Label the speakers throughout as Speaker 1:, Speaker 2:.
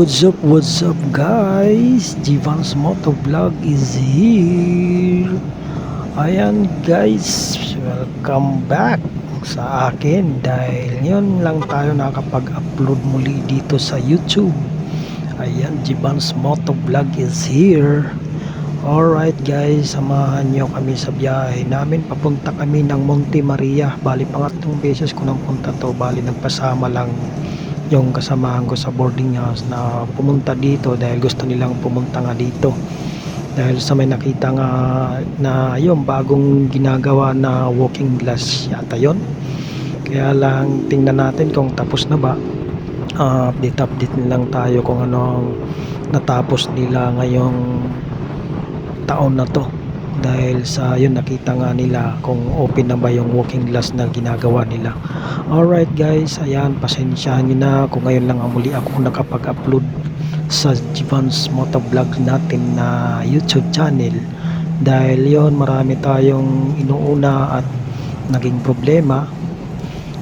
Speaker 1: What's up, what's up guys? Jivan's Motovlog is here. Ayan guys, welcome back sa akin dahil yun lang tayo nakapag-upload muli dito sa YouTube. Ayan, Jivan's Motovlog is here. Alright guys, samahan nyo kami sa biyahe namin. Papunta kami ng Monte Maria. Bali, pangatlong beses ko nang punta to. Bali, nagpasama lang yung kasamahan ko sa boarding house na pumunta dito dahil gusto nilang pumunta nga dito. Dahil sa may nakita nga na yung bagong ginagawa na walking glass yata yon kaya lang tingnan natin kung tapos na ba. Ah, update update lang tayo kung ano natapos nila ngayong taon na to dahil sa yun nakita nga nila kung open na ba yung walking glass na ginagawa nila. Alright guys. Ayan pasensyahan nyo na. Kung ngayon lang ang muli ako nakapag-upload sa Jivan's Motovlog natin na YouTube channel. Dahil yon marami tayong inuuna at naging problema.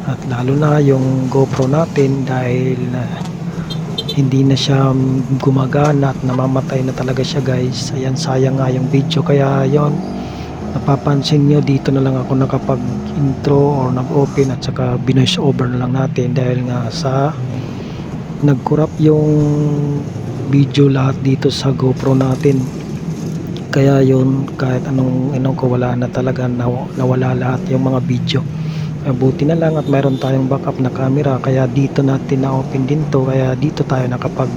Speaker 1: At lalo na yung GoPro natin dahil uh, hindi na siya gumagana at namamatay na talaga siya guys. Ayan sayang nga yung video. Kaya yon napapansin nyo dito na lang ako nakapag intro or nag open at saka binoise over na lang natin dahil nga sa nag-corrupt yung video lahat dito sa GoPro natin. Kaya yon kahit anong anong ko wala na talaga naw- nawala lahat yung mga video buti na lang at mayroon tayong backup na camera kaya dito natin na open din to kaya dito tayo nakapag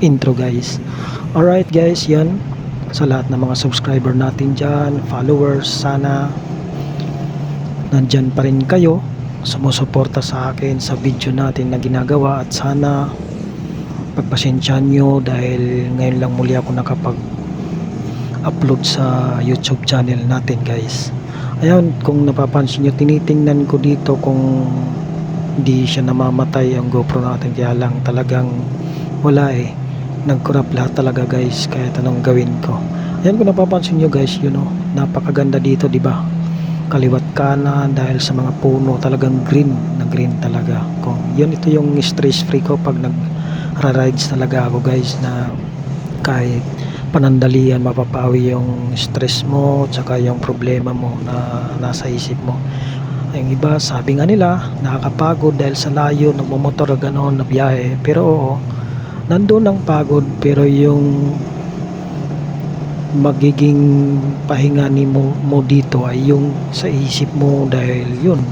Speaker 1: intro guys. Alright guys yan. Sa lahat ng mga subscriber natin dyan followers sana nandyan pa rin kayo. Sumusuporta sa akin sa video natin na ginagawa at sana pagpasensyahan nyo dahil ngayon lang muli ako nakapag upload sa youtube channel natin guys Ayan, kung napapansin nyo, tinitingnan ko dito kung di siya namamatay ang GoPro natin. Kaya lang talagang wala eh. Nag-corrupt lahat talaga guys, kahit anong gawin ko. Ayan, kung napapansin nyo guys, you know, napakaganda dito, di ba? Kaliwat kanan dahil sa mga puno, talagang green na green talaga. Kung yun, ito yung stress free ko pag nag-rides talaga ako guys na kahit panandalian mapapawi yung stress mo tsaka yung problema mo na nasa isip mo. Yung iba sabi nga nila nakakapagod dahil sa layo nagmumotor gano'n na biyahe pero oo nandun ang pagod pero yung magiging pahinga ni mo, mo dito ay yung sa isip mo dahil yun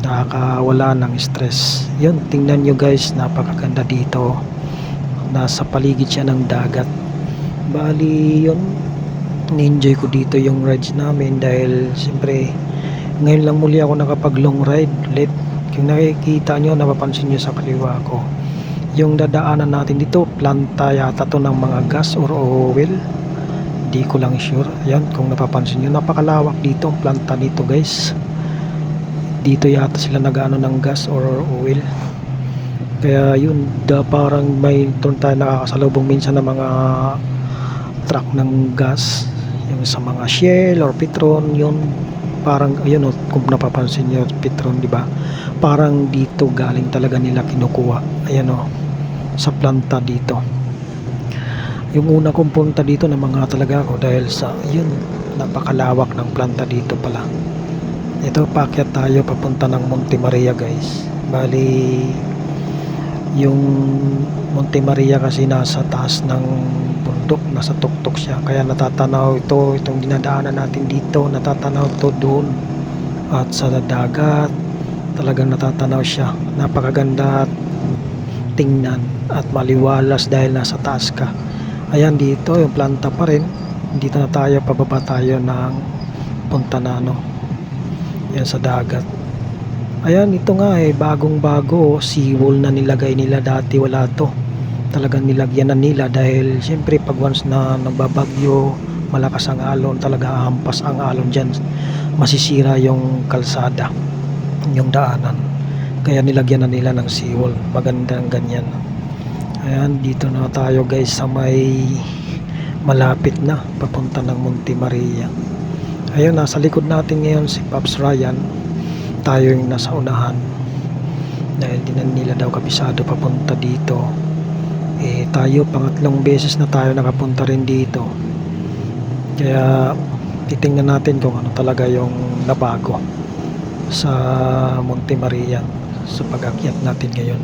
Speaker 1: nakakawala ng stress. Yun tingnan nyo guys napakaganda dito. Nasa paligid siya ng dagat bali yun. Ni-enjoy ko dito yung rides namin dahil siyempre ngayon lang muli ako nakapag long ride ulit. Kung nakikita nyo napapansin nyo sa kaliwa ko. Yung dadaanan natin dito planta yata to ng mga gas or oil. Di ko lang sure. Yan kung napapansin nyo napakalawak dito ang planta dito guys. Dito yata sila nagano ng gas or oil. Kaya yun da parang may doon tayo nakakasalubong minsan ng mga truck ng gas yung sa mga Shell or Petron yun parang ayun oh, kung napapansin niyo Petron di ba? Parang dito galing talaga nila kinukuha ayan oh sa planta dito. Yung una kong punta dito na mga talaga ako dahil sa yun napakalawak ng planta dito pala. Ito paakyat tayo papunta ng Monte Maria guys. Bali yung Monte Maria kasi nasa taas ng bundok, nasa tuktok siya. Kaya natatanaw ito, itong dinadaanan natin dito, natatanaw to doon. At sa dagat, talagang natatanaw siya. Napakaganda at tingnan at maliwalas dahil nasa taas ka. Ayan dito, yung planta pa rin. Dito na tayo, pababa tayo ng punta na ano. Yan sa dagat. Ayan, ito nga eh, bagong bago, seawall na nilagay nila dati, wala to. Talagang nilagyan na nila dahil siyempre pag once na nagbabagyo, malakas ang alon, talaga hampas ang alon dyan. Masisira yung kalsada, yung daanan. Kaya nilagyan na nila ng seawall, magandang ganyan. Ayan, dito na tayo guys sa may malapit na, papunta ng Monte Maria. Ayun, nasa likod natin ngayon si Pops Ryan tayo yung nasa unahan dahil di nila daw kabisado papunta dito Eh tayo pangatlong beses na tayo nakapunta rin dito. Kaya titingnan natin kung ano talaga yung nabago sa Monte Maria sa pag-akyat natin ngayon.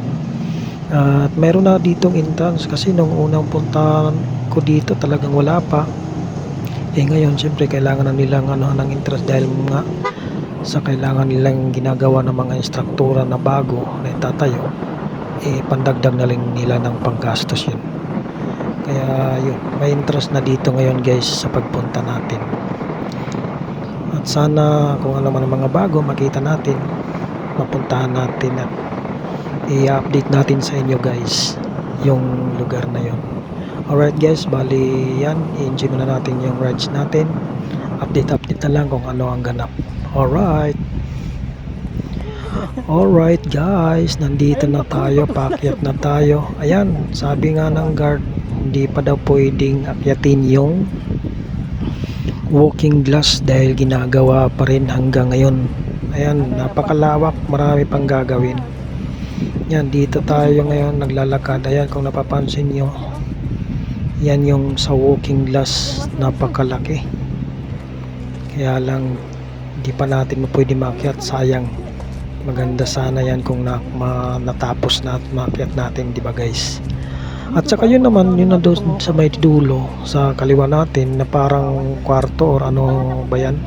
Speaker 1: At meron na ditong entrance kasi nung unang puntahan ko dito talagang wala pa. Eh ngayon siyempre kailangan na nilang ano ng entrance dahil nga sa kailangan nilang ginagawa ng mga instruktura na bago na itatayo eh pandagdag na lang nila ng panggastos yun. Kaya yun, may interest na dito ngayon guys sa pagpunta natin. At sana kung ano man ang mga bago makita natin, mapuntahan natin at i-update natin sa inyo guys yung lugar na yun. Alright guys, bali yan, i-enjoy muna natin yung rides natin. Update-update na lang kung ano ang ganap. Alright. Alright guys, nandito na tayo, paakyat na tayo. Ayan, sabi nga ng guard, hindi pa daw pwedeng akyatin yung walking glass dahil ginagawa pa rin hanggang ngayon. Ayan, napakalawak, marami pang gagawin. Yan, dito tayo ngayon naglalakad. Ayan, kung napapansin nyo, yan yung sa walking glass, napakalaki. Kaya lang, di pa natin pwede makyat, sayang. Maganda sana yan kung na, ma, natapos na at makyat natin, di ba guys? At saka yun naman, yun na doon sa may dulo, sa kaliwa natin, na parang kwarto or ano ba yan?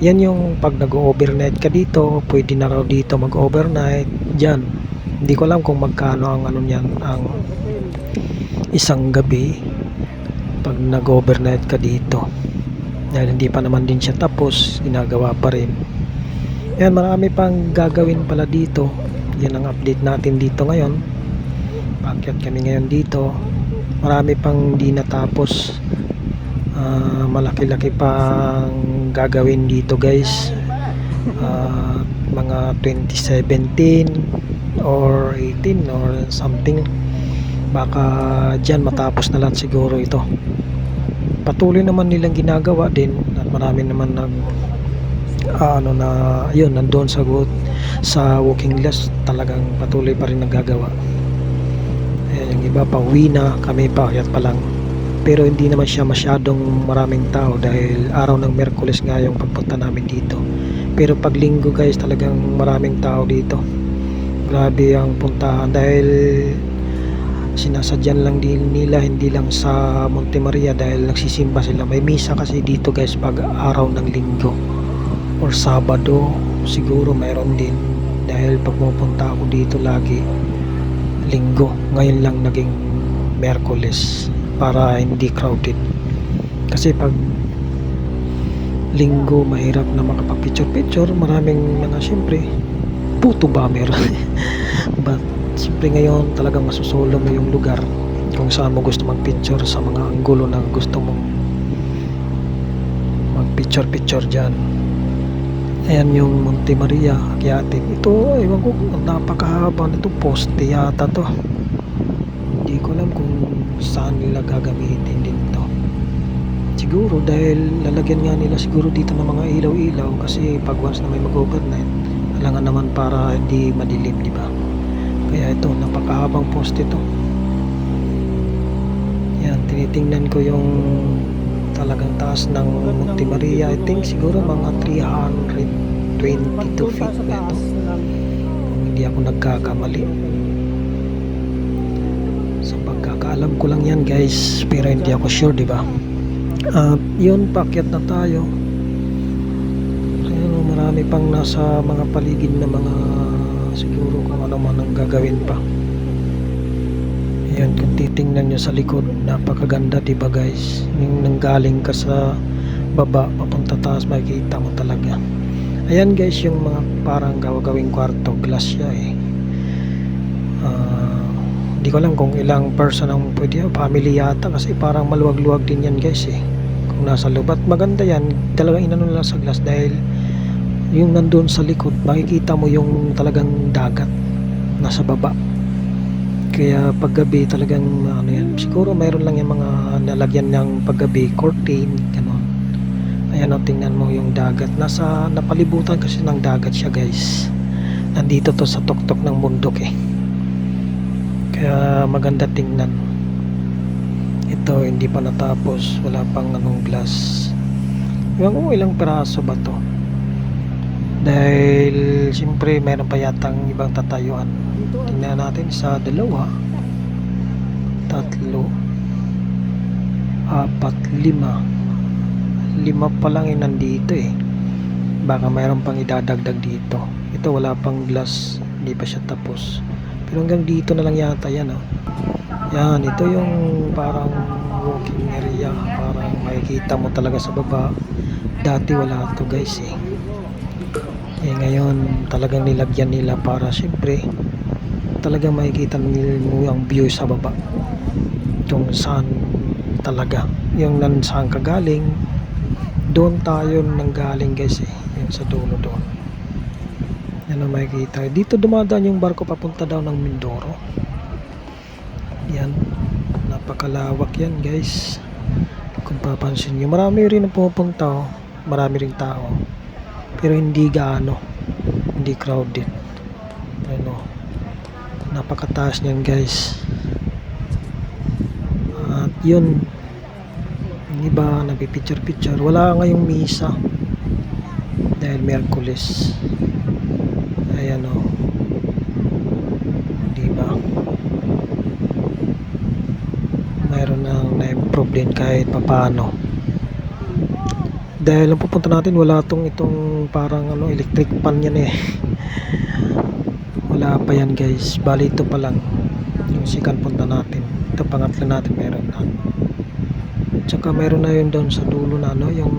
Speaker 1: Yan yung pag nag-overnight ka dito, pwede na raw dito mag-overnight. Diyan. Hindi ko alam kung magkano ang ano niyan, ang isang gabi pag nag-overnight ka dito. Dahil hindi pa naman din siya tapos, ginagawa pa rin. Yan, marami pang gagawin pala dito. Yan ang update natin dito ngayon. Pakyat kami ngayon dito. Marami pang di natapos. Ah, malaki-laki pang gagawin dito guys. Ah, mga 2017 or 18 or something. Baka dyan matapos na lang siguro ito. Patuloy naman nilang ginagawa din at marami naman nag ah, ano na yun nandoon sa good sa walking list talagang patuloy pa rin nagagawa. Eh, yung iba pa uwi na kami pa pa lang. Pero hindi naman siya masyadong maraming tao dahil araw ng Merkules nga yung pagpunta namin dito. Pero pag linggo guys talagang maraming tao dito. Grabe ang puntahan dahil sinasadyan lang din nila hindi lang sa Monte Maria dahil nagsisimba sila. May misa kasi dito guys pag araw ng linggo or Sabado siguro mayroon din. Dahil pag pupunta ako dito lagi linggo ngayon lang naging Merkules para hindi crowded. Kasi pag linggo mahirap na makapag-picture picture maraming mga syempre puto bomber but syempre ngayon talagang masusolo mo yung lugar kung saan mo gusto mag-picture sa mga anggulo na gusto mong mag-picture picture dyan Ayan yung Monte Maria, Akyatid. Ito, ewan ko, napakahaba nito. Poste yata to. Hindi ko alam kung saan nila gagamitin din to. Siguro dahil lalagyan nga nila siguro dito ng mga ilaw-ilaw kasi pag once na may mag-overnight, alangan naman para hindi madilim, di ba? Kaya ito, napakahabang poste to. Yan, tinitingnan ko yung talagang taas ng Monte Maria. I think siguro mga 322 feet na ito. Kung hindi ako nagkakamali. Sa pagkakaalam ko lang yan guys, pero hindi ako sure, di ba? At yun, pakyat na tayo. Marami pang nasa mga paligid na mga siguro kung ano man ang gagawin pa. Ayan, kung titingnan nyo sa likod, napakaganda, di ba guys? Yung nanggaling ka sa baba, papunta taas, makikita mo talaga. Ayan guys, yung mga parang gawagawing kwarto, glass siya eh. Ah, Hindi ko alam kung ilang person ang pwede, family yata kasi parang maluwag-luwag din yan guys eh. Kung nasa loob. At maganda yan, talagang inano nila sa glass dahil yung nandun sa likod, makikita mo yung talagang dagat nasa baba kaya paggabi talagang ano yan siguro mayroon lang yung mga nalagyan ng paggabi curtain ganon ayan o tingnan mo yung dagat nasa napalibutan kasi ng dagat siya guys nandito to sa tuktok ng bundok eh Kaya maganda tingnan. Ito hindi pa natapos, wala pang anong glass. Ewan ko ilang peraso ba to. Dahil siyempre meron pa yatang ibang tatayuan. Tingnan natin sa dalawa, tatlo, apat, lima. Lima pa lang yung nandito eh. Baka mayroon pang idadagdag dito. Ito wala pang glass, hindi pa siya tapos. Pero hanggang dito na lang yata yan oh. Yan, ito yung parang walking area. Parang makikita mo talaga sa baba. Dati wala to guys eh. Eh ngayon talagang nilagyan nila para syempre talagang makikita mo ang view sa baba. Kung saan talaga. Yung nan saan ka galing. Doon tayo nang galing guys eh. Yung sa dulo doon. Yan ang makikita. Dito dumadaan yung barko papunta daw ng Mindoro. Yan. Napakalawak yan guys. Kung papansin nyo. Marami rin ang pupunta oh. Marami rin tao. Pero hindi gaano. Hindi crowded. Ano. Napakataas niyan guys. At yun. Yung iba nagpipicture-picture. Wala ngayong misa. Dahil Merkulis. Ayan o. Diba? Mayroon nang na-improve kahit papano. Dahil ang pupunta natin wala tong itong parang ano electric pan yan eh. Wala pa yan guys. Bali ito pa lang. Yung sikan punta natin. Ito pangatlo natin meron na. Tsaka meron na yun doon sa dulo na ano yung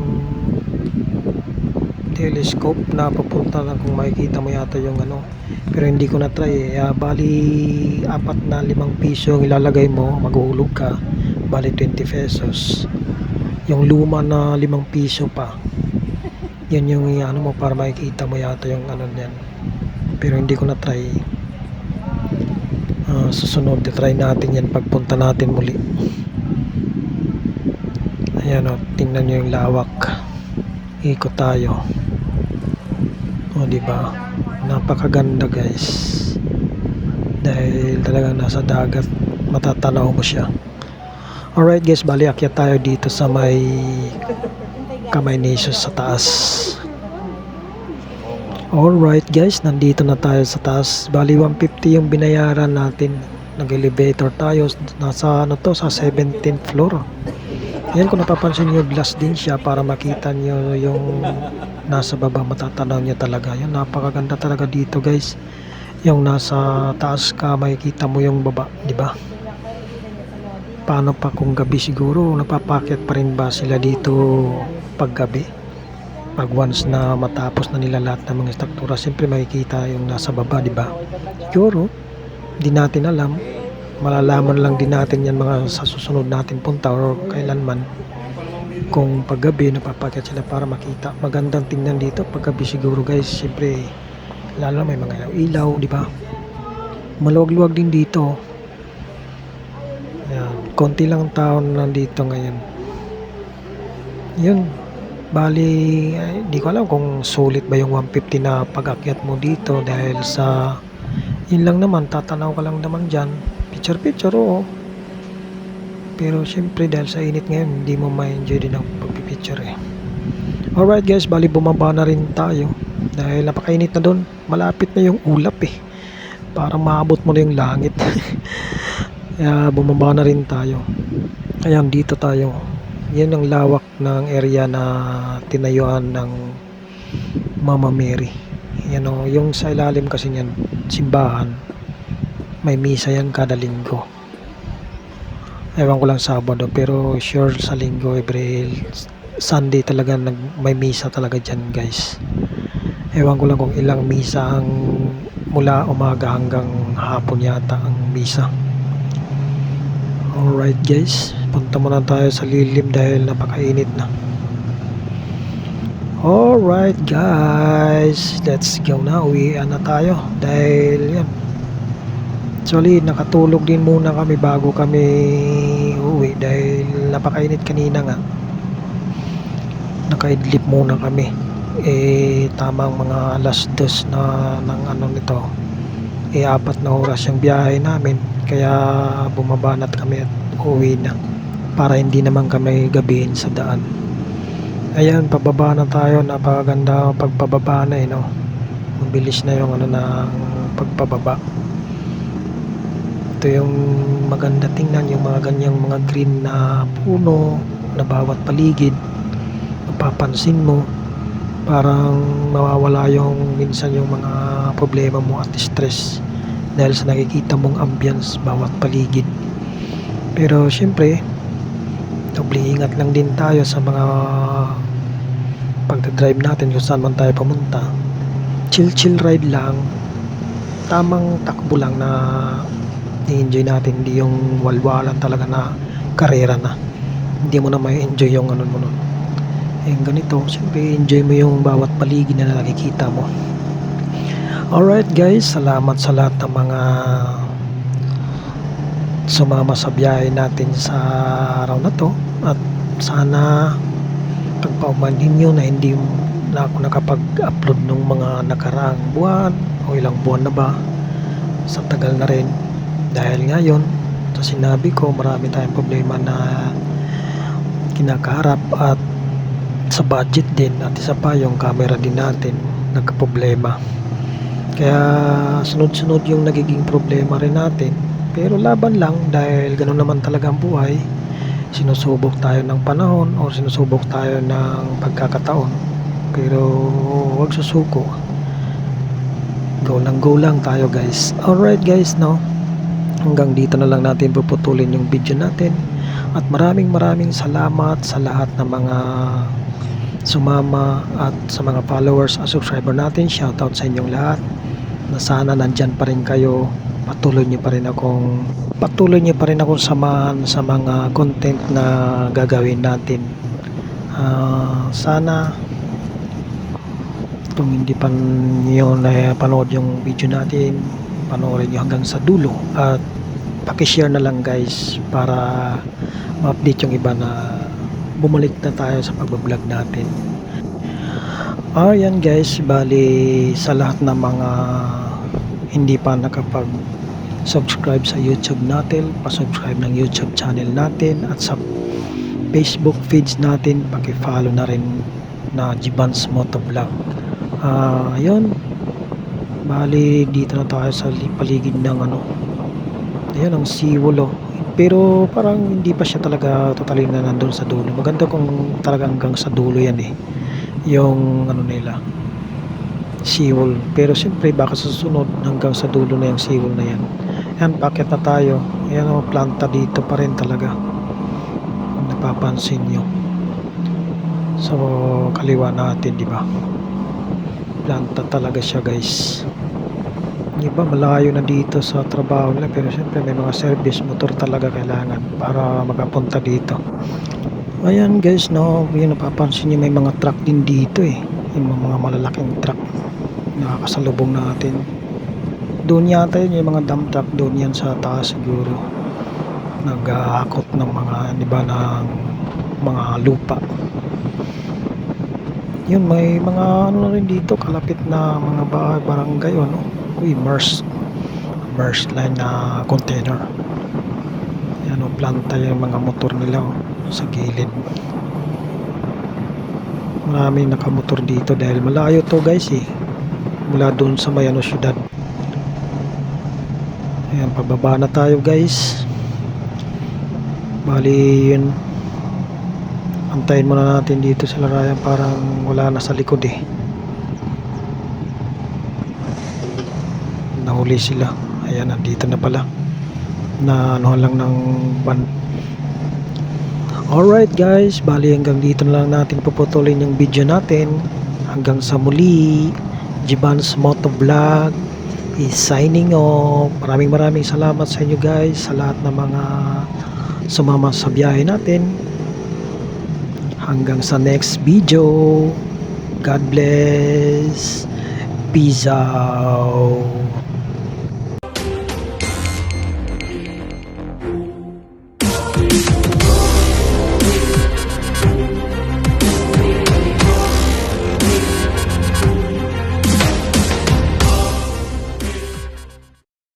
Speaker 1: telescope na papunta lang kung makikita mo yata yung ano pero hindi ko na try eh Ah, bali apat na limang piso ang ilalagay mo maghuhulog ka bali 20 pesos yung luma na limang piso pa. Yan yung ano mo para makikita mo yata yung ano niyan. Pero hindi ko na try. Ah, susunod try natin yan. Pagpunta natin muli. Ayan o tingnan nyo yung lawak. Ikot tayo. O di ba? Napakaganda guys. Dahil talagang nasa dagat matatanaw mo siya alright guys bali akyat tayo dito sa may kamay Jesus sa taas alright guys nandito na tayo sa taas bali 150 yung binayaran natin nag elevator tayo nasa ano to sa 17th floor Ayan kung napapansin nyo glass din siya para makita nyo yung nasa baba matatanaw nyo talaga. Yun napakaganda talaga dito guys. Yung nasa taas ka makikita mo yung baba, di ba? Paano pa kung gabi siguro? Napapakyat pa rin ba sila dito pag gabi? Pag once na matapos na nila lahat ng mga struktura, siyempre makikita yung nasa baba, di ba? Siguro, di natin alam. Malalaman lang din natin yan mga sa susunod natin punta or kailanman kung paggabi napapakyat sila para makita. Magandang tingnan dito paggabi siguro guys. Syempre lalo may mga ilaw di ba? Maluwag-luwag din dito Ayan, konti lang tao na nandito ngayon. Yun. Bali ay, di ko alam kung sulit ba yung 150 na pag-akyat mo dito dahil sa yun lang naman tatanaw ka lang naman dyan. Picture picture oo. Pero syempre dahil sa init ngayon hindi mo ma-enjoy din ang pagpipicture eh. Alright guys bali bumaba na rin tayo. Dahil napakainit na doon malapit na yung ulap eh. Parang maabot mo na yung langit kaya bumaba na rin tayo. Ayan dito tayo. Yan ang lawak ng area na tinayuan ng Mama Mary. Yan o, yung sa ilalim kasi niyan simbahan. May misa yan kada linggo. Ewan ko lang Sabado pero sure sa linggo every Sunday talaga nag, may misa talaga dyan guys. Ewan ko lang kung ilang misa ang mula umaga hanggang hapon yata ang misa alright guys punta muna tayo sa lilim dahil napakainit na alright guys let's go na uwian na tayo dahil yan Actually, nakatulog din muna kami bago kami uwi dahil napakainit kanina nga. Nakaidlip muna kami. Eh, tamang mga alas dos na ng ano nito. Eh, apat na oras yung biyahe namin. Kaya bumaba na kami at uwi na para hindi naman kami gabihin sa daan. Ayan pababa na tayo. Napakaganda pagpababa na eh no? Mabilis na yung ano ng pagpababa ito yung maganda tingnan yung mga ganyang mga green na puno na bawat paligid. Mapapansin mo parang mawawala yung minsan yung mga problema mo at stress dahil sa nakikita mong ambience bawat paligid. Pero syempre doble ingat lang din tayo sa mga pagdadrive natin kung saan man tayo pumunta. Chill chill ride lang. Tamang takbo lang na i-enjoy natin hindi yung walwalan talaga na karera na. Hindi mo na may enjoy yung ano mo nun. Eh ganito siyempre enjoy mo yung bawat paligid na nakikita mo alright guys. Salamat sa lahat ng mga sumama sa biyahe natin sa araw na to. At sana pagpaumanhin nyo na hindi na ako nakapag-upload ng mga nakaraang buwan o ilang buwan na ba sa tagal na rin. Dahil ngayon sa sinabi ko marami tayong problema na kinakaharap at sa budget din. At isa pa yung camera din natin nagka-problema kaya sunod-sunod yung nagiging problema rin natin. Pero laban lang dahil ganoon naman talaga ang buhay sinusubok tayo ng panahon o sinusubok tayo ng pagkakataon. Pero wag susuko. Go lang go lang tayo guys. Alright guys no? Hanggang dito na lang natin puputulin yung video natin. At maraming maraming salamat sa lahat ng mga sumama at sa mga followers at subscriber natin. Shoutout sa inyong lahat na sana nandyan pa rin kayo. Patuloy niyo pa rin akong patuloy niyo pa rin akong samahan sa mga content na gagawin natin. Ah, sana kung hindi pa niyo na panood yung video natin panoorin niyo hanggang sa dulo at pakishare na lang guys para ma-update yung iba na bumalik na tayo sa pagbablog natin ayan guys bali sa lahat ng mga hindi pa nakapag subscribe sa youtube natin pa-subscribe ng youtube channel natin at sa facebook feeds natin paki-follow na rin na Jibans Motovlog. Ah yun. Bali dito na tayo sa li- paligid ng ano. Ayan ang oh. pero parang hindi pa siya talaga totally na nandun sa dulo. Maganda kung talaga hanggang sa dulo yan eh yung ano nila seawall. Pero siyempre baka susunod hanggang sa dulo na yung seawall na yan. Yan bakit na tayo? Ayan o planta dito pa rin talaga. Napapansin nyo. So kaliwa natin di ba? Planta talaga siya guys. Yung iba malayo na dito sa trabaho nila. Pero siyempre may mga service motor talaga kailangan para makapunta dito ayan guys no. Yung napapansin nyo may mga truck din dito eh. Yung mga malalaking truck. Nakakasalubong natin. Doon yata yun yung mga dump truck doon yan sa taas siguro. Naghahakot ng mga di ba ng mga lupa. Yun may mga ano rin dito kalapit na mga barangay ano. Uy MERS MERS line na container. Yan o planta yung mga motor nila oh, sa gilid. Maraming nakamotor dito dahil malayo to guys eh. Mula doon sa may ano syudad. Ayan pababa na tayo guys. Bali yun. Antayin muna natin dito sa larayan parang wala na sa likod eh. Nahuli sila. Ayan nandito na pala. Na ano lang ng ban alright guys. Bali hanggang dito na lang natin puputulin yung video natin. Hanggang sa muli. Jiban's Motovlog is signing off. Maraming maraming salamat sa inyo guys sa lahat ng mga sumama sa biyahe natin. Hanggang sa next video. God bless. Peace out